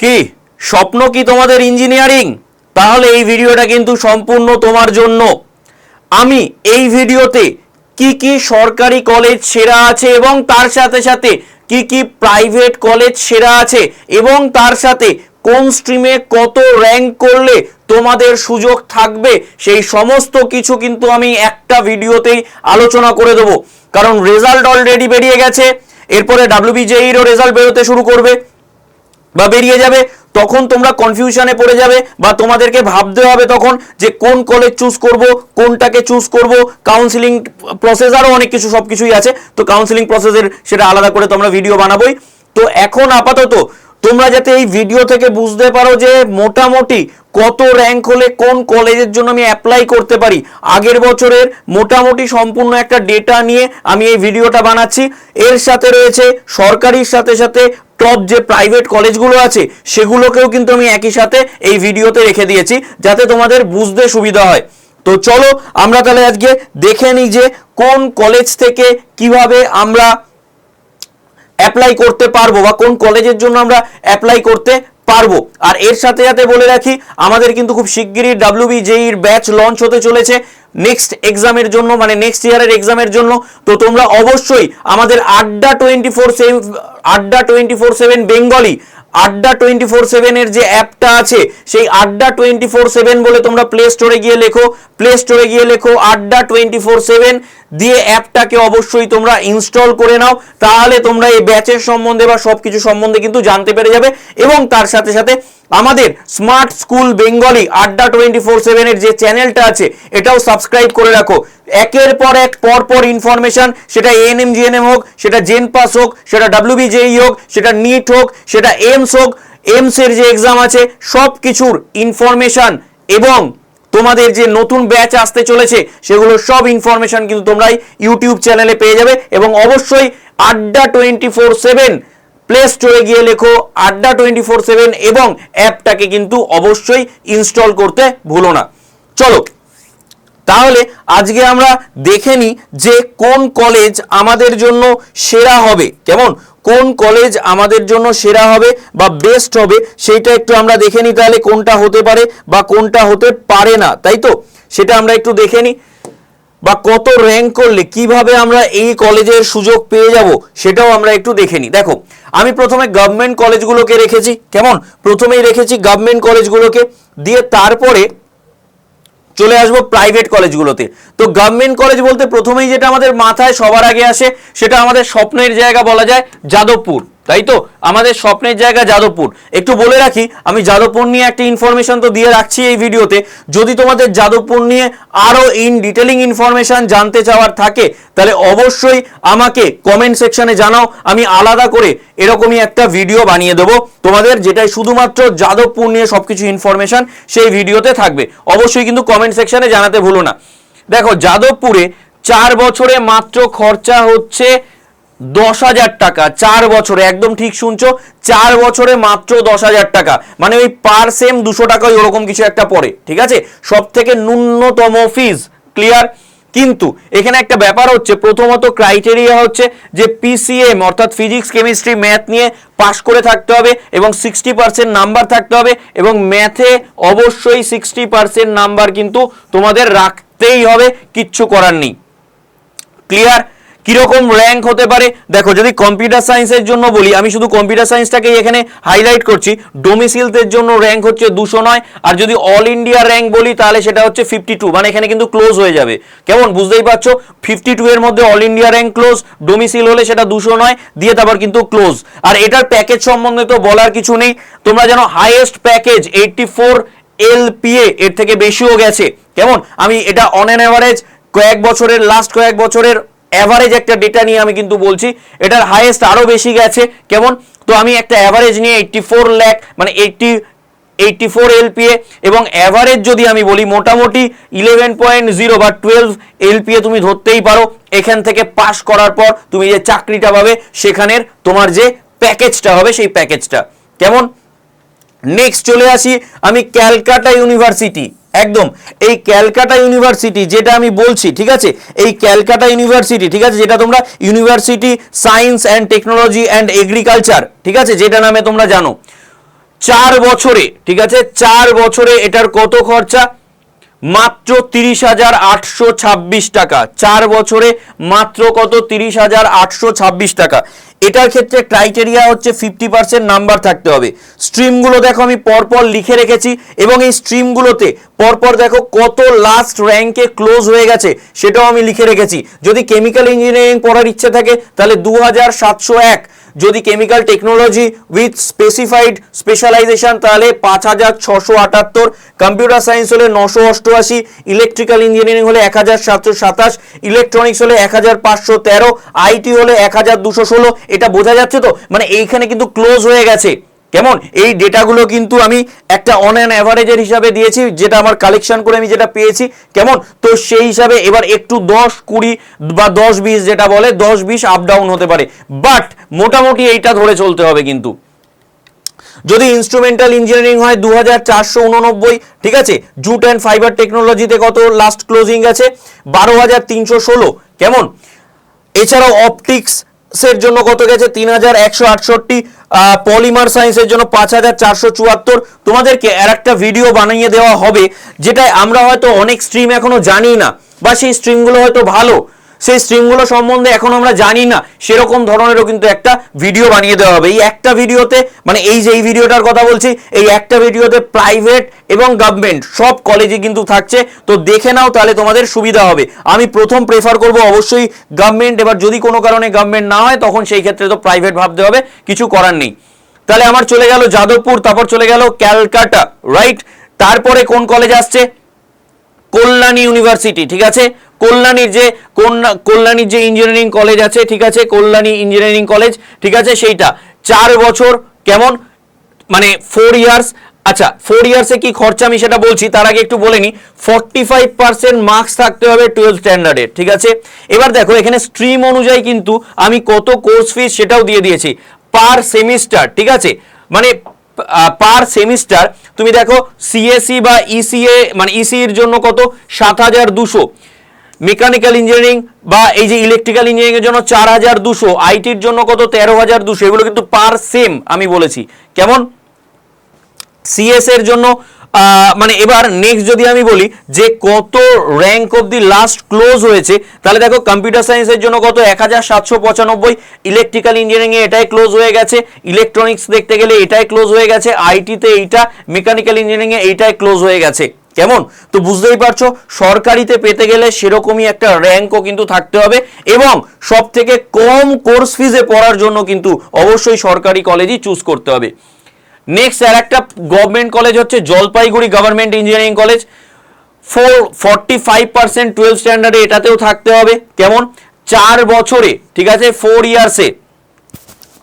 কি? স্বপ্ন কি তোমাদের ইঞ্জিনিয়ারিং? তাহলে এই ভিডিওটা কিন্তু সম্পূর্ণ তোমার জন্য। আমি এই ভিডিওতে কি কি সরকারি কলেজ সেরা আছে এবং তার সাথে সাথে কি কি প্রাইভেট কলেজ সেরা আছে এবং তার সাথে কোন স্ট্রিমে কত র্যাঙ্ক করলে তোমাদের সুযোগ থাকবে, সেই সমস্ত কিছু কিন্তু আমি একটা ভিডিওতেই আলোচনা করে দেবো। কারণ রেজাল্ট অলরেডি বেরিয়ে গেছে। এরপরে ডাব্লিউবিজেইরও রেজাল্ট বেরোতে শুরু করবে। বা বেরিয়ে যাবে, তখন তোমরা কনফিউশনে পড়ে যাবে বা তোমাদেরকে ভাবতে হবে তখন যে কোন কলেজ চুজ করব, কোনটাকে চুজ করব কাউন্সিলিং প্রসেস আরও অনেক কিছু, সব কিছুই আছে। তো কাউন্সিলিং প্রসেসের সেটা আলাদা করে তোমরা ভিডিও বানাবোই। তো এখন আপাতত তোমরা যাতে এই ভিডিও থেকে বুঝতে পারো যে মোটামুটি কত র্যাঙ্ক হলে কোন কলেজের জন্য আমি অ্যাপ্লাই করতে পারি। আগের বছরের মোটামুটি সম্পূর্ণ একটা ডেটা নিয়ে আমি এই ভিডিওটা বানাচ্ছি। এর সাথে রয়েছে সরকারির সাথে সাথে টপ যে প্রাইভেট কলেজগুলো আছে, সেগুলোকেও কিন্তু আমি একই সাথে এই ভিডিওতে রেখে দিয়েছি, যাতে তোমাদের বুঝতে সুবিধা হয়। তো চলো, আমরা তাহলে আজকে দেখে নিই যে কোন কলেজ থেকে কীভাবে আমরা অ্যাপ্লাই করতে পারব বা কোন কলেজের জন্য আমরা অ্যাপ্লাই করতে পারব। আর এর সাথে সাথে বলে রাখি, আমাদের কিন্তু খুব শিগগিরই ডাব্লিউবি জেইর ব্যাচ লঞ্চ হতে চলেছে নেক্সট এক্সামের জন্য মানে নেক্সট ইয়ারের এক্সামের জন্য। তো তোমরা অবশ্যই আমাদের Adda twenty four seven Adda twenty four seven Bengali Adda twenty four সেভেনের যে অ্যাপটা আছে, সেই আড্ডা টোয়েন্টি ফোর সেভেন বলে তোমরা প্লে স্টোরে গিয়ে লেখো। প্লে স্টোরে গিয়ে লেখো আড্ডা টোয়েন্টি ফোর সেভেন দিয়ে অ্যাপটাকে অবশ্যই তোমরা ইনস্টল করে নাও, তাহলে তোমরা এই ব্যাচের সম্বন্ধে বা সব কিছু সম্বন্ধে কিন্তু জানতে পেরে যাবে। এবং তার সাথে সাথে আমাদের smart school Bengali Adda twenty four সেভেনের যে চ্যানেলটা আছে, এটাও সাবস্ক্রাইব করে রাখো। একের পর এক, পর পর ইনফরমেশন সেটা এএনএম জিএনএম হোক, সেটা জেন পাস হোক, সেটা ডাব্লিউবিজেই হোক, সেটা নিট হোক, সেটা এমস হোক এমসের যে এক্সাম আছে সব কিছুর ইনফরমেশন এবং তোমাদের যে নতুন ব্যাচ আসতে চলেছে, সেগুলো সব ইনফরমেশন কিন্তু তোমরা ইউটিউব চ্যানেলে পেয়ে যাবে এবং অবশ্যই আড্ডা টোয়েন্টি ফোর সেভেন প্লে স্টোরে গিয়ে লেখো আড্ডা টোয়েন্টি ফোর সেভেন এবং অ্যাপটাকে কিন্তু অবশ্যই ইনস্টল করতে ভুলো না। চলো, তাহলে আজকে আমরা দেখে নিই যে কোন কলেজ আমাদের জন্য সেরা হবে। কেমন? কোন কলেজ আমাদের জন্য সেরা হবে বা বেস্ট হবে, সেইটা একটু আমরা দেখে নিই তাহলে কোনটা হতে পারে বা কোনটা হতে পারে না, তাই তো? সেটা আমরা একটু দেখে নিই। বা কত র্যাঙ্ক করলে, কীভাবে আমরা এই কলেজের সুযোগ পেয়ে যাব, সেটাও আমরা একটু দেখে নিই। দেখো, আমি প্রথমে গভর্নমেন্ট কলেজগুলোকে রেখেছি, কেমন? প্রথমেই রেখেছি গভর্নমেন্ট কলেজগুলোকে দিয়ে তারপরে চলে আসব প্রাইভেট কলেজগুলোতে তো গভর্নমেন্ট কলেজ বলতে প্রথমেই যেটা আমাদের মাথায় সবার আগে আসে, সেটা আমাদের স্বপ্নের জায়গা বলা যায় যাদবপুর। তাই তো? আমাদের স্বপ্নের জায়গা যাদবপুর। একটু বলে রাখি, আমি যাদবপুর নিয়ে একটা ইনফরমেশন তো দিয়ে রাখছি এই ভিডিওতে। যদি তোমাদের যাদবপুর নিয়ে আরও ইন ডিটেলিং ইনফরমেশন জানতে চাওয়ার থাকে, তাহলে অবশ্যই আমাকে কমেন্ট সেকশনে জানাও। আমি আলাদা করে এরকমই একটা ভিডিও বানিয়ে দেবো। তোমাদের যেটাই শুধুমাত্র যাদবপুর নিয়ে সবকিছু ইনফরমেশন সেই ভিডিওতে থাকবে। অবশ্যই কিন্তু কমেন্ট সেকশনে জানাতে ভুলো না। দেখো, যাদবপুরে চার বছরে মাত্র খরচা হচ্ছে দশ হাজার টাকা। চার বছরে, একদম ঠিক শুনছো, চার বছরে মাত্র দশ হাজার টাকা। মানে ওই পার সেম দুশো টাকা ওরকম কিছু একটা পড়ে, ঠিক আছে? সব থেকে ন্যূনতম ফিজ ক্লিয়ার কিন্তু এখানে একটা ব্যাপার হচ্ছে, প্রথমত ক্রাইটেরিয়া হচ্ছে যে পিসিএম অর্থাৎ ফিজিক্স কেমিস্ট্রি ম্যাথ নিয়ে পাশ করে থাকতে হবে এবং সিক্সটি পার্সেন্ট নাম্বার থাকতে হবে এবং ম্যাথে অবশ্যই সিক্সটি পার্সেন্ট নাম্বার কিন্তু তোমাদের রাখতেই হবে, কিচ্ছু করার নেই। ক্লিয়ার কীরকম র্যাঙ্ক হতে পারে? দেখো, যদি কম্পিউটার সায়েন্সের জন্য বলি, আমি শুধু কম্পিউটার সায়েন্সটাকেই এখানে হাইলাইট করছি। ডোমিসিলসের জন্য র্যাঙ্ক হচ্ছে দুশো নয়, আর যদি অল ইন্ডিয়া র্যাঙ্ক বলি, তাহলে সেটা হচ্ছে ফিফটি টু মানে এখানে কিন্তু ক্লোজ হয়ে যাবে। কেমন? বুঝতেই পারছ? ফিফটি টু এর মধ্যে all India rank close domicile হলে সেটা দুশো নয়, দিয়ে তারপর কিন্তু ক্লোজ আর এটার প্যাকেজ সম্বন্ধে তো বলার কিছু নেই। তোমরা জানো highest package eighty four L LPA এর থেকে বেশিও গেছে। কেমন? আমি এটা অন অ্যান অ্যাভারেজ কয়েক বছরের লাস্ট কয়েক বছরের অ্যাভারেজ একটা ডেটা নিয়ে আমি কিন্তু বলছি। এটার হাইয়েস্ট আরও বেশি গেছে। কেমন? তো আমি একটা অ্যাভারেজ নিয়ে এইটটি ফোর ল্যাক মানে এইটটি এইটটি ফোর এলপিএ এবং অ্যাভারেজ যদি আমি বলি, মোটামুটি ইলেভেন পয়েন্ট জিরো বা টুয়েলভ এলপিএ তুমি ধরতেই পারো। এখান থেকে পাস করার পর তুমি যে চাকরিটা পাবে, সেখানের তোমার যে প্যাকেজটা হবে, সেই প্যাকেজটা কেমন? নেক্সট চলে আসি, আমি ক্যালকাটা ইউনিভার্সিটি একদম। এই ক্যালকাটা ইউনিভার্সিটি, যেটা আমি বলছি, ঠিক আছে? এই ক্যালকাটা ইউনিভার্সিটি, ঠিক আছে? যেটা তোমরা university, science and technology and agriculture, ঠিক আছে? যেটা নামে তোমরা জানো। চার বছরে, ঠিক আছে? চার বছরে এটার কত খরচা? মাত্র তিরিশ হাজার আটশো ছাব্বিশ টাকা। চার বছরে মাত্র কত? তিরিশ হাজার আটশো ছাব্বিশ টাকা। এটার ক্ষেত্রে ক্রাইটেরিয়া হচ্ছে ফিফটি পার্সেন্ট নাম্বার থাকতে হবে। স্ট্রিমগুলো দেখো, আমি পরপর লিখে রেখেছি এবং এই স্ট্রিমগুলোতে পরপর দেখো কত লাস্ট র্যাঙ্কে ক্লোজ হয়ে গেছে, সেটাও আমি লিখে রেখেছি। যদি কেমিক্যাল ইঞ্জিনিয়ারিং পড়ার ইচ্ছে থাকে, তাহলে দু হাজার সাতশো এক যদি chemical technology with specified specialisation তাহলে পাঁচ হাজার ছশো আটাত্তর কম্পিউটার সায়েন্স হলে নশো অষ্টআশি ইলেকট্রিক্যাল ইঞ্জিনিয়ারিং হলে এক হাজার সাতশো সাতাশ ইলেকট্রনিক্স হলে এক হাজার পাঁচশো তেরো আইটি হলে এক হাজার দুশো ষোলো, এটা বোঝা যাচ্ছে তো? মানে এইখানে কিন্তু ক্লোজ হয়ে গেছে। কেমন? এই ডেটাগুলো কিন্তু আমি একটা অন অ্যান অ্যাভারেজের হিসাবে দিয়েছি, যেটা আমার কালেকশন করে আমি যেটা পেয়েছি। কেমন? তো সেই হিসাবে এবার একটু দশ, কুড়ি বা দশ, বিশ যেটা বলে, দশ, বিশ আপ ডাউন হতে পারে। বাট মোটামুটি এইটা ধরে চলতে হবে কিন্তু। যদি ইনস্ট্রুমেন্টাল ইঞ্জিনিয়ারিং হয় দু হাজার চারশো উননব্বই, ঠিক আছে? জুট অ্যান্ড ফাইবার টেকনোলজিতে কত লাস্ট ক্লোজিং আছে? বারো কেমন? এছাড়াও অপটিক্স এর জন্য কত গেছে? তিন হাজার একশো আটষট্টি পলিমার সায়েন্সের জন্য পাঁচ হাজার চারশো চুয়াত্তর। তোমাদেরকে আর একটা ভিডিও বানিয়ে দেওয়া হবে যেটায় আমরা হয়তো অনেক স্ট্রিম এখনও জানি না, বা সেই স্ট্রিমগুলো হয়তো ভালো। সেই স্ট্রিমগুলো সম্বন্ধে এখন আমরা জানি না। সেরকম ধরনেরও কিন্তু একটা ভিডিও বানিয়ে দেওয়া হবে। এই একটা ভিডিওতে মানে এই যে এই ভিডিওটার কথা বলছি, এই একটা ভিডিওতে প্রাইভেট এবং গভর্নমেন্ট সব কলেজে কিন্তু থাকছে। তো দেখে নাও তাহলে তোমাদের সুবিধা হবে। আমি প্রথম প্রেফার করব অবশ্যই গভর্নমেন্ট এবার যদি কোনো কারণে গভর্নমেন্ট না হয়, তখন সেই ক্ষেত্রে তো প্রাইভেট ভাবতে হবে। কিছু করার নেই। তাহলে আমার চলে গেল যাদবপুর, তারপর চলে গেল ক্যালকাটা রাইট তারপরে কোন কলেজ আসছে? কল্যাণী ইউনিভার্সিটি, ঠিক আছে? কল্যাণীর যে কল্যাণীর যে ইঞ্জিনিয়ারিং কলেজ আছে, ঠিক আছে? কল্যাণী ইঞ্জিনিয়ারিং কলেজ ঠিক আছে? সেইটা। চার বছর কেমন? মানে ফোর ইয়ার্স আচ্ছা ফোর ইয়ার্সে কি খরচা আমি সেটা বলছি, তার আগে একটু বলে নিই ফর্টি ফাইভ পার্সেন্ট মার্কস থাকতে হবে টুয়েলভ স্ট্যান্ডার্ডের ঠিক আছে? এবার দেখো, এখানে স্ট্রিম অনুযায়ী কিন্তু আমি কত কোর্স ফিস সেটাও দিয়ে দিয়েছি। পার সেমিস্টার ঠিক আছে? মানে পার সেমিস্টার তুমি দেখো সিএসসি বা ইসিএ মানে ইসির জন্য কত? সাত হাজার দুশো। মেকানিক্যাল ইঞ্জিনিয়ারিং বা এই যে ইলেকট্রিক্যাল ইঞ্জিনিয়ারিং এর জন্য চার হাজার দুশো। আইটির জন্য কত? তেরো হাজার দুশো। এগুলো কিন্তু পার সেম আমি বলেছি। কেমন? সিএস এর জন্য মানে এবার নেক্সট যদি আমি বলি যে কত rank of the last close হয়েছে, তাহলে দেখো কম্পিউটার সায়েন্সের জন্য কত? এক হাজার সাতশো পঁচানব্বই। ইলেকট্রিক্যাল ইঞ্জিনিয়ারিং এ এটাই ক্লোজ হয়ে গেছে। ইলেকট্রনিক্স দেখতে গেলে এটাই ক্লোজ হয়ে গেছে। আইটিতে এইটা মেকানিক্যাল ইঞ্জিনিয়ারিং এ এইটাই ক্লোজ হয়ে গেছে। কেমন? তো বুঝতেই পারছ, সরকারিতে পেতে গেলে সেরকমই একটা র্যাঙ্কও কিন্তু থাকতে হবে এবং সব থেকে কম কোর্স ফিজে পড়ার জন্য কিন্তু অবশ্যই সরকারি কলেজই চুজ করতে হবে। নেক্সট আর একটা গভর্নমেন্ট কলেজ হচ্ছে Jalpaiguri government engineering college four forty five percent twelve স্ট্যান্ডার্ডে এটাতেও থাকতে হবে। কেমন? চার বছরে, ঠিক আছে? ফোর ইয়ার্সে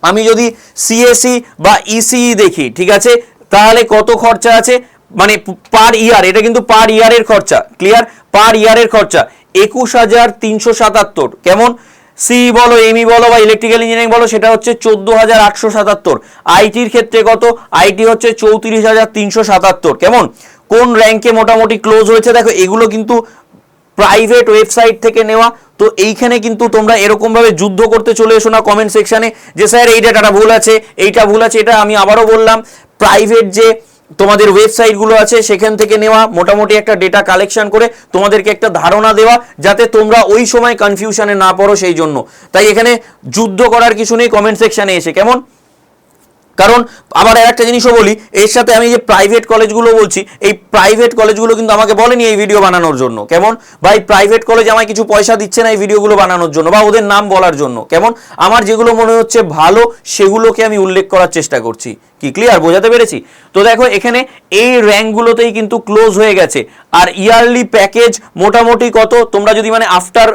আমি যদি সিএসসি বা ইসিই দেখি, ঠিক আছে? তাহলে কত খরচা আছে? মানে পার ইয়ার এটা কিন্তু পার ইয়ারের খরচা। ক্লিয়ার পার ইয়ারের খরচা। একুশ হাজার তিনশো সাতাত্তর। কেমন? সি বলো এমই বলো বা ইলেকট্রিক্যাল ইঞ্জিনিয়ারিং বলো, সেটা হচ্ছে চোদ্দ হাজার আটশো সাতাত্তর। আইটির ক্ষেত্রে কত? আইটি হচ্ছে চৌত্রিশ হাজার তিনশো সাতাত্তর। কেমন? কোন র্যাঙ্কে মোটামুটি ক্লোজ হয়েছে? দেখো, এগুলো কিন্তু প্রাইভেট ওয়েবসাইট থেকে নেওয়া। তো এইখানে কিন্তু তোমরা এরকমভাবে যুদ্ধ করতে চলে এসো না কমেন্ট সেকশানে যে, স্যার এই ডাটাটা ভুল আছে, এইটা ভুল আছে। এটা আমি আবারও বললাম। প্রাইভেট যে তোমাদের ওয়েবসাইটগুলো আছে, সেখান থেকে নেওয়া, মোটামুটি একটা ডেটা কালেকশন করে তোমাদেরকে একটা ধারণা দেওয়া, যাতে তোমরা ওই সময় কনফিউশনে না পড়ো সেই জন্য। তাই এখানে যুদ্ধ করার কিছু নেই কমেন্ট সেকশানে এসে। কেমন? কারণ আবার আর একটা জিনিসও বলি, এর সাথে আমি যে প্রাইভেট কলেজগুলো বলছি, এই প্রাইভেট কলেজগুলো কিন্তু আমাকে বলেনি এই ভিডিও বানানোর জন্য। কেমন? বা এই প্রাইভেট কলেজ আমায় কিছু পয়সা দিচ্ছে না এই ভিডিওগুলো বানানোর জন্য বা ওদের নাম বলার জন্য। কেমন? আমার যেগুলো মনে হচ্ছে ভালো, সেগুলোকে আমি উল্লেখ করার চেষ্টা করছি। কি ক্লিয়ার বোঝাতে পেরেছি? তো দেখো, এখানে এই র্যাঙ্কগুলোতেই কিন্তু ক্লোজ হয়ে গেছে। আর ইয়ারলি প্যাকেজ মোটামুটি কত? তোমরা যদি মানে আফটার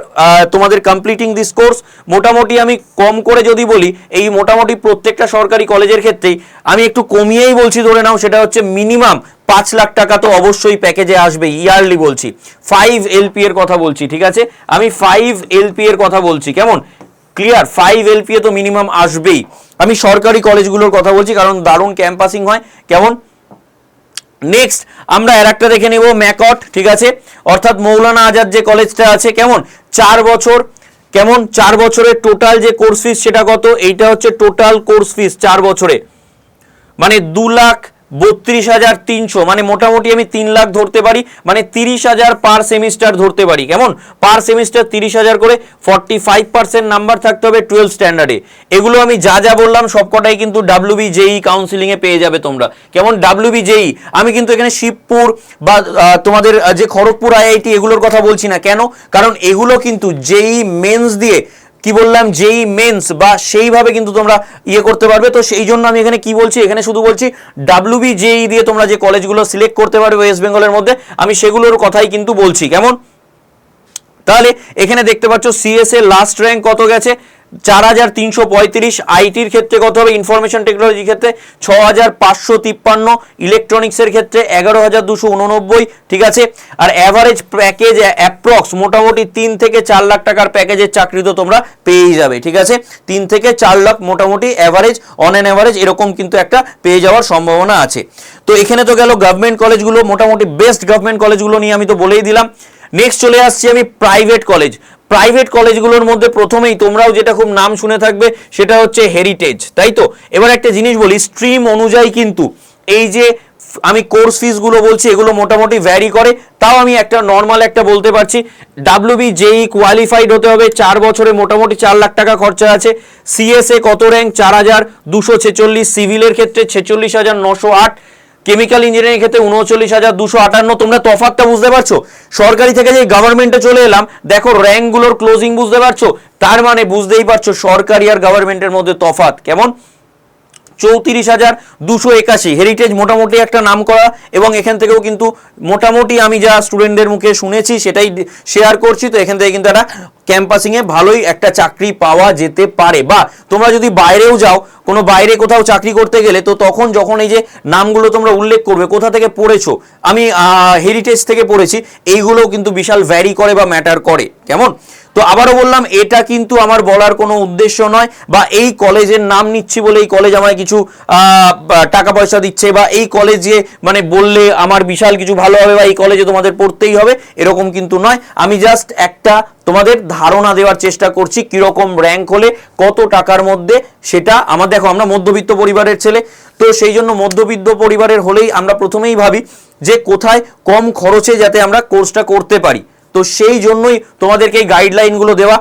তোমাদের কমপ্লিটিং দিস কোর্স মোটামুটি আমি কম করে যদি বলি, এই মোটামুটি প্রত্যেকটা সরকারি কলেজের ক্ষেত্রেই আমি একটু কমিয়েই বলছি ধরে নাও, সেটা হচ্ছে মিনিমাম পাঁচ লাখ টাকা তো অবশ্যই প্যাকেজে আসবে ইয়ারলি বলছি। ফাইভ এলপি এর কথা বলছি, ঠিক আছে? আমি ফাইভ এলপি এর কথা বলছি, কেমন? ক্লিয়ার ফাইভ এলপিএ তো মিনিমাম আসবেই। আমি সরকারি কলেজগুলোর কথা বলছি, কারণ দারুণ ক্যাম্পাসিং হয়। কেমন? নেক্সট আমরা আর একটা দেখে নেব ম্যাকট ঠিক আছে? অর্থাৎ মৌলানা আজাদ যে কলেজটা আছে, কেমন? চার বছর কেমন চার বছরের টোটাল যে কোর্স ফিস সেটা কত? এইটা হচ্ছে টোটাল কোর্স ফিস চার বছরে। মানে দু লাখ বত্রিশ হাজার তিনশো মানে মোটামুটি আমি তিন লাখ ধরতে পারি মানে তিরিশ হাজার পার সেমিস্টার ধরতে পারি। কেমন? পার সেমিস্টার তিরিশ হাজার করে ফর্টি ফাইভ পার্সেন্ট নাম্বার থাকতে হবে টুয়েলভ স্ট্যান্ডার্ডে এগুলো আমি যা যা বললাম, সবকটাই কিন্তু ডাব্লিউবি জেই কাউন্সিলিংয়ে পেয়ে যাবে তোমরা। কেমন? ডাব্লিউবি জেই আমি কিন্তু এখানে শিবপুর বা তোমাদের যে খড়গপুর আইআইটি এগুলোর কথা বলছি না। কেন? কারণ এগুলো কিন্তু জেই মেন্স দিয়ে কি বললাম? যেই মেন্স বা সেইভাবে কিন্তু তোমরা ইয়ে করতে পারবে। তো সেই জন্য আমি এখানে কি বলছি? এখানে শুধু বলছি ডাব্লিউ বি জেই দিয়ে তোমরা যে কলেজগুলো সিলেক্ট করতে পারবে ওয়েস্ট বেঙ্গলের মধ্যে, আমি সেগুলোর কথাই কিন্তু বলছি। কেমন? তাহলে এখানে দেখতে পাচ্ছ সিএসএ লাস্ট র্যাঙ্ক কত গেছে? চার হাজার তিনশো পঁয়ত্রিশ আইটির ক্ষেত্রে কত হবে? ইনফরমেশন টেকনোলজির ক্ষেত্রে ছ হাজার পাঁচশো তিপ্পান্ন ইলেকট্রনিক্সের ক্ষেত্রে এগারো হাজার দুশো উননব্বই, ঠিক আছে? আর অ্যাভারেজ প্যাকেজ অ্যাপ্রক্স মোটামুটি তিন থেকে চার লাখ টাকার প্যাকেজের চাকরি তো তোমরা পেয়েই যাবে, ঠিক আছে? তিন থেকে চার লাখ মোটামুটি অ্যাভারেজ অন অ্যান অ্যাভারেজ এরকম কিন্তু একটা পেয়ে যাওয়ার সম্ভাবনা আছে। তো এখানে তো গেল গভর্নমেন্ট কলেজগুলো মোটামুটি বেস্ট গভর্নমেন্ট কলেজগুলো নিয়ে আমি তো বলেই দিলাম। নেক্সট চলে আসছি আমি প্রাইভেট কলেজ প্রাইভেট কলেজগুলোর মধ্যে প্রথমেই তোমরাও যেটা খুব নাম শুনে থাকবে সেটা হচ্ছে হেরিটেজ তাই তো? এবার একটা জিনিস বলি স্ট্রিম অনুযায়ী কিন্তু এই যে আমি কোর্স ফিসগুলো বলছি, এগুলো মোটামুটি ভ্যারি করে, তাও আমি একটা নর্মাল একটা বলতে পারছি। ডাব্লিউবি জেই কোয়ালিফাইড হতে হবে, চার বছরে মোটামুটি চার লাখ টাকা খরচা আছে। সিএসএ কত র্যাঙ্ক চার হাজার দুশো ছেচল্লিশ সিভিলের ক্ষেত্রে ছেচল্লিশ হাজার নশো আট। কেমিক্যাল ইঞ্জিনিয়ারিং ক্ষেত্রে উনচল্লিশ হাজার দুশো আটান্ন, তোমরা তফাতটা বুঝতে পারছ? সরকারি থেকে যে গভর্নমেন্টে চলে এলাম, দেখো র্যাঙ্কগুলোর ক্লোজিং বুঝতে পারছ? তার মানে বুঝতেই পারছ সরকারি আর গভর্নমেন্টের মধ্যে তফাত কেমন? চৌত্রিশ হাজার দুশো একাশি। হেরিটেজ মোটামুটি একটা নাম করা এবং এখান থেকেও কিন্তু মোটামুটি আমি যা স্টুডেন্টদের মুখে শুনেছি সেটাই শেয়ার করছি। তো এখান থেকে কিন্তু একটা ক্যাম্পাসিংয়ে ভালোই একটা চাকরি পাওয়া যেতে পারে। বা তোমরা যদি বাইরেও যাও, কোনো বাইরে কোথাও চাকরি করতে গেলে, তো তখন যখন এই যে নামগুলো তোমরা উল্লেখ করবে, কোথা থেকে পড়েছো? আমি হেরিটেজ থেকে পড়েছি। এইগুলোও কিন্তু বিশাল ভ্যারি করে বা ম্যাটার করে। কেমন? তো আবারও বললাম, এটা কিন্তু আমার বলার কোনো উদ্দেশ্য নয় বা এই কলেজের নাম নিচ্ছি বলে এই কলেজ আমায় কিছু টাকা পয়সা দিচ্ছে বা এই কলেজে মানে বললে আমার বিশাল কিছু ভালো হবে বা এই কলেজে তোমাদের পড়তেই হবে, এরকম কিন্তু নয়। আমি জাস্ট একটা তোমাদের ধারণা দেওয়ার চেষ্টা করছি কীরকম র্যাঙ্ক হলে কত টাকার মধ্যে সেটা আমার দেখো, আমরা মধ্যবিত্ত পরিবারের ছেলে, তো সেই জন্য মধ্যবিত্ত পরিবারের হলেই আমরা প্রথমেই ভাবি যে কোথায় কম খরচে যাতে আমরা কোর্সটা করতে পারি। তো সেই জন্যই তোমাদেরকে এই গাইডলাইনগুলো দেওয়া।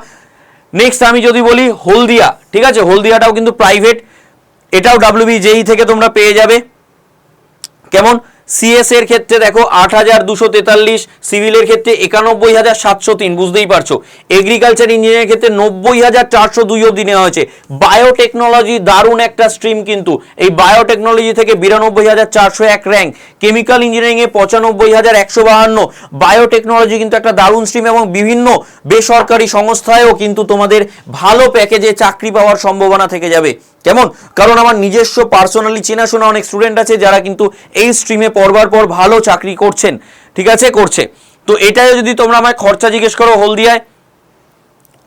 নেক্সট আমি যদি বলি হলদিয়া, ঠিক আছে? হলদিয়াটাও কিন্তু প্রাইভেট এটাও ডাব্লিউবি জেই থেকে তোমরা পেয়ে যাবে। কেমন? সিএস এর ক্ষেত্রে দেখো আট হাজার দুশো তেতাল্লিশ সিভিলের ক্ষেত্রে একানব্বই হাজার সাতশো তিন, বুঝতেই পারছ। এগ্রিকালচার ইঞ্জিনিয়ারিং ক্ষেত্রে নব্বই হাজার চারশো দুই অব্দি নেওয়া হয়েছে। বায়োটেকনোলজি দারুণ একটা স্ট্রিম কিন্তু। এই বায়োটেকনোলজি থেকে বিরানব্বই হাজার চারশো এক র্যাঙ্ক কেমিক্যাল ইঞ্জিনিয়ারিংয়ে পঁচানব্বই হাজার একশো বাহান্ন। বায়োটেকনোলজি কিন্তু একটা দারুণ স্ট্রিম এবং বিভিন্ন বেসরকারি সংস্থায়ও কিন্তু তোমাদের ভালো প্যাকেজে চাকরি পাওয়ার সম্ভাবনা থেকে যাবে। কেমন? কারণ আমার নিজস্ব পার্সোনালি চেনাশোনা অনেক স্টুডেন্ট আছে যারা কিন্তু এই স্ট্রিমে পড়বার পর ভালো চাকরি করছেন। ঠিক আছে? করছে। তো এটাই যদি তোমরা আমায় খরচা জিজ্ঞেস করো হলদিয়ায়,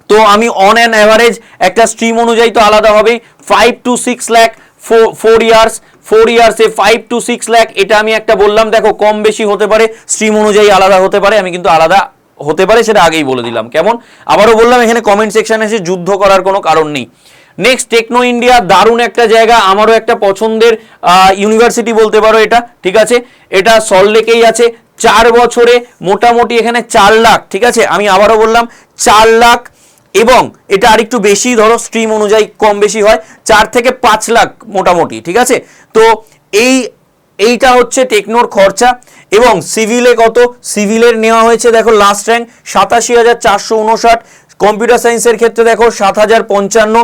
তো আমি অন অ্যান অ্যাভারেজ একটা স্ট্রিম অনুযায়ী তো আলাদা হবেই। Five two six lakh four years four ইয়ার্সে five two six lakh এটা আমি একটা বললাম, দেখো কম বেশি হতে পারে স্ট্রিম অনুযায়ী আলাদা হতে পারে, আমি কিন্তু আলাদা হতে পারে, সেটা আগেই বলে দিলাম। কেমন? আবারও বললাম, এখানে কমেন্ট সেকশনে এসে যুদ্ধ করার কোনো কারণ নেই। নেক্সট টেকনো ইন্ডিয়া দারুণ একটা জায়গা, আমারও একটা পছন্দের ইউনিভার্সিটি বলতে পারো এটা, ঠিক আছে? এটা সল্টলেকেই আছে, চার বছরে মোটামুটি এখানে চার লাখ, ঠিক আছে? আমি আবারও বললাম, চার লাখ এবং এটা আরেকটু বেশি, ধরো স্ট্রিম অনুযায়ী কম বেশি হয়, চার থেকে পাঁচ লাখ মোটামুটি, ঠিক আছে? তো এই, এইটা হচ্ছে টেকনোর খরচা এবং সিভিলে কত? সিভিলের নেওয়া হয়েছে, দেখো লাস্ট র্যাঙ্ক সাতাশি হাজার চারশো উনষাট কম্পিউটার সায়েন্সের ক্ষেত্রে দেখো, সাত হাজার পঞ্চান্ন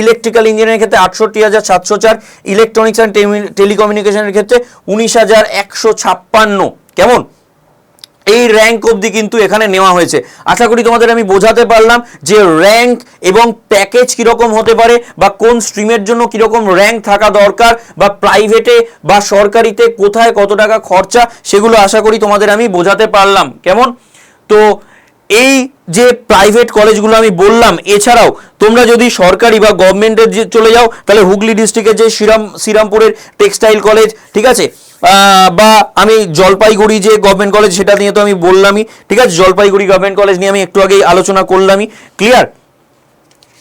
ইলেকট্রিক্যাল ইঞ্জিনিয়ারিং ক্ষেত্রে আটষট্টি হাজার সাতশো চার, ইলেকট্রনিক্স অ্যান্ড টেলিকমিউনিকেশনের ক্ষেত্রে উনিশ হাজার একশো ছাপ্পান্ন। কেমন? এই র্যাঙ্ক অবধি কিন্তু এখানে নেওয়া হয়েছে। আশা করি তোমাদের আমি বোঝাতে পারলাম যে র্যাঙ্ক এবং প্যাকেজ কীরকম হতে পারে বা কোন স্ট্রিমের জন্য কীরকম র্যাঙ্ক থাকা দরকার বা প্রাইভেটে বা সরকারিতে কোথায় কত টাকা খরচা, সেগুলো আশা করি তোমাদের আমি বোঝাতে পারলাম। কেমন? তো এই যে প্রাইভেট কলেজগুলো আমি বললাম, এছাড়াও তোমরা যদি সরকারি বা গভর্নমেন্টের যে চলে যাও, তাহলে হুগলি ডিস্ট্রিক্টের যে শ্রীরাম, শ্রীরামপুরের টেক্সটাইল কলেজ ঠিক আছে? বা আমি জলপাইগুড়ি যে গভর্নমেন্ট কলেজ সেটা নিয়ে তো আমি বললামই, ঠিক আছে? জলপাইগুড়ি গভর্নমেন্ট কলেজ নিয়ে আমি একটু আগেই আলোচনা করলামই ক্লিয়ার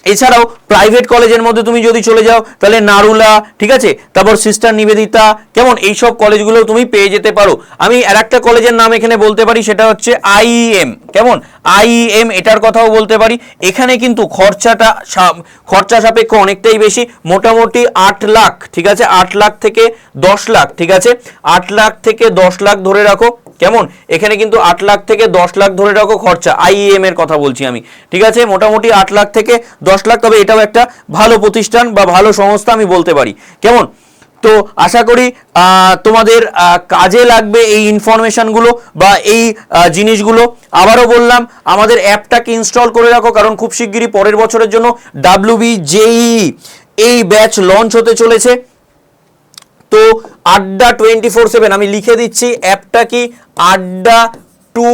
এছাড়াও প্রাইভেট কলেজের মধ্যে তুমি যদি চলে যাও, তাহলে নারুলা, ঠিক আছে? তারপর সিস্টার নিবেদিতা, কেমন? এইসব কলেজগুলো তুমি পেয়ে যেতে পারো। আমি আর একটা কলেজের নাম এখানে বলতে পারি, সেটা হচ্ছে আইএম কেমন? আইএম এটার কথাও বলতে পারি। এখানে কিন্তু খরচাটা খরচা সাপেক্ষ অনেকটাই বেশি। মোটামুটি আট লাখ, ঠিক আছে? আট লাখ থেকে দশ লাখ, ঠিক আছে? আট লাখ থেকে দশ লাখ ধরে রাখো। কেমন? এখানে কিন্তু আট লাখ থেকে দশ লাখ ধরে রাখো খরচা আইএম এর কথা বলছি আমি। ঠিক আছে? মোটামুটি আট লাখ থেকে দশ লাখ, তবে এটাও একটা ভালো প্রতিষ্ঠান বা ভালো সংস্থা আমি বলতে পারি। কেমন? তো আশা করি তোমাদের কাজে লাগবে এই ইনফরমেশনগুলো বা এই জিনিসগুলো। আবারও বললাম, আমাদের অ্যাপটাকে ইনস্টল করে রাখো, কারণ খুব শিগগিরই পরের বছরের জন্য ডাব্লিউবি জেই এই ব্যাচ লঞ্চ হতে চলেছে। তো আড্ডা টোয়েন্টি ফোর সেভেন আমি লিখে দিচ্ছি, অ্যাপটা কি? আড্ডা টু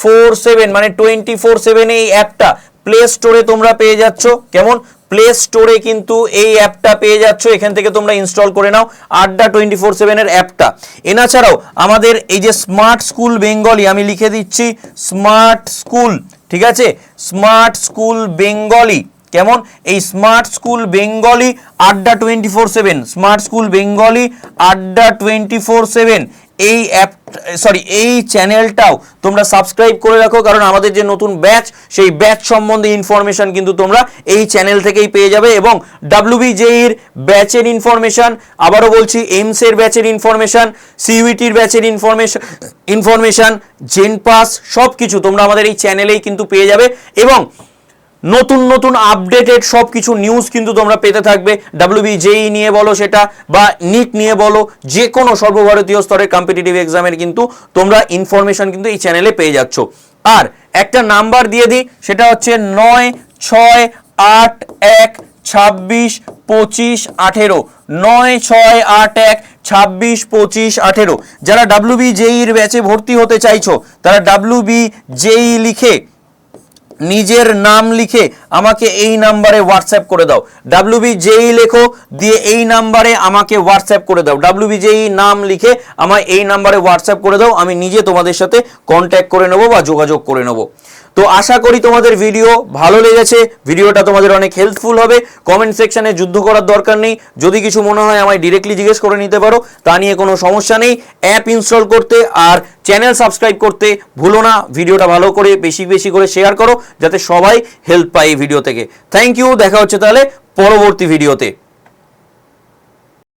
ফোর সেভেন মানে টোয়েন্টি ফোর সেভেন এই অ্যাপটা। প্লে স্টোরে তোমরা পেয়ে যাচ্ছ। কেমন? প্লে স্টোরে কিন্তু এই অ্যাপটা পেয়ে যাচ্ছ। এখান থেকে তোমরা ইনস্টল করে নাও আড্ডা টোয়েন্টি ফোর সেভেনের অ্যাপটা। এনা ছাড়াও আমাদের এই যে স্মার্ট স্কুল বেঙ্গলি আমি লিখে দিচ্ছি স্মার্ট স্কুল ঠিক আছে? স্মার্ট স্কুল বেঙ্গলি কেমন? এই smart school Bengali Adda twenty four seven smart school Bengali Adda twenty four seven এই অ্যাপ সরি এই চ্যানেলটাও তোমরা সাবস্ক্রাইব করে রাখো, কারণ আমাদের যে নতুন ব্যাচ সেই ব্যাচ সম্বন্ধে ইনফরমেশন কিন্তু তোমরা এই চ্যানেল থেকেই পেয়ে যাবে এবং ডাব্লিউবিজেইর ব্যাচের ইনফরমেশন আবারও বলছি এমসের ব্যাচের ইনফরমেশন সিইউটির ব্যাচের ইনফরমেশন ইনফরমেশন জেনপাস সব কিছু তোমরা আমাদের এই চ্যানেলেই কিন্তু পেয়ে যাবে এবং নতুন নতুন আপডেটেড সব কিছু নিউজ কিন্তু তোমরা পেতে থাকবে। ডাব্লিউবি জেই নিয়ে বলো সেটা বা নিট নিয়ে বলো যে কোনো সর্বভারতীয় স্তরের কম্পিটিটিভ এক্সামের কিন্তু তোমরা ইনফরমেশন কিন্তু এই চ্যানেলে পেয়ে যাচ্ছ। আর একটা নাম্বার দিয়ে দিই, সেটা হচ্ছে নয় ছয় আট এক ছাব্বিশ পঁচিশ আঠেরো। নয় ছয় আট এক ছাব্বিশ পঁচিশ আঠেরো। যারা ডাব্লিউবি জেইর ব্যাচে ভর্তি হতে চাইছো, তারা ডাব্লিউবি জেই লিখে নিজের নাম লিখে আমাকে এই নাম্বারে হোয়াটসঅ্যাপ করে দাও। ডাব্লিউবি জেই লেখো, দিয়ে এই নাম্বারে আমাকে হোয়াটসঅ্যাপ করে দাও। ডাব্লিউবি জেই নাম লিখে আমায় এই নাম্বারে হোয়াটসঅ্যাপ করে দাও, আমি নিজে তোমাদের সাথে কন্ট্যাক্ট করে নেব বা যোগাযোগ করে নেব। তো আশা করি তোমাদের ভিডিও ভালো লেগেছে। ভিডিওটা তোমাদের অনেক হেল্পফুল হবে। কমেন্ট সেকশনে যুদ্ধ করার দরকার নেই। যদি কিছু মনে হয়, আমায় ডিরেক্টলি জিজ্ঞেস করে নিতে পারো। তা নিয়ে কোনো সমস্যা নেই। অ্যাপ ইনস্টল করতে আর চ্যানেল সাবস্ক্রাইব করতে ভুলো না। ভিডিওটা ভালো করে বেশি বেশি করে শেয়ার করো, যাতে সবাই হেল্প পায় এই ভিডিও থেকে। থ্যাংক ইউ দেখা হচ্ছে তাহলে পরবর্তী ভিডিওতে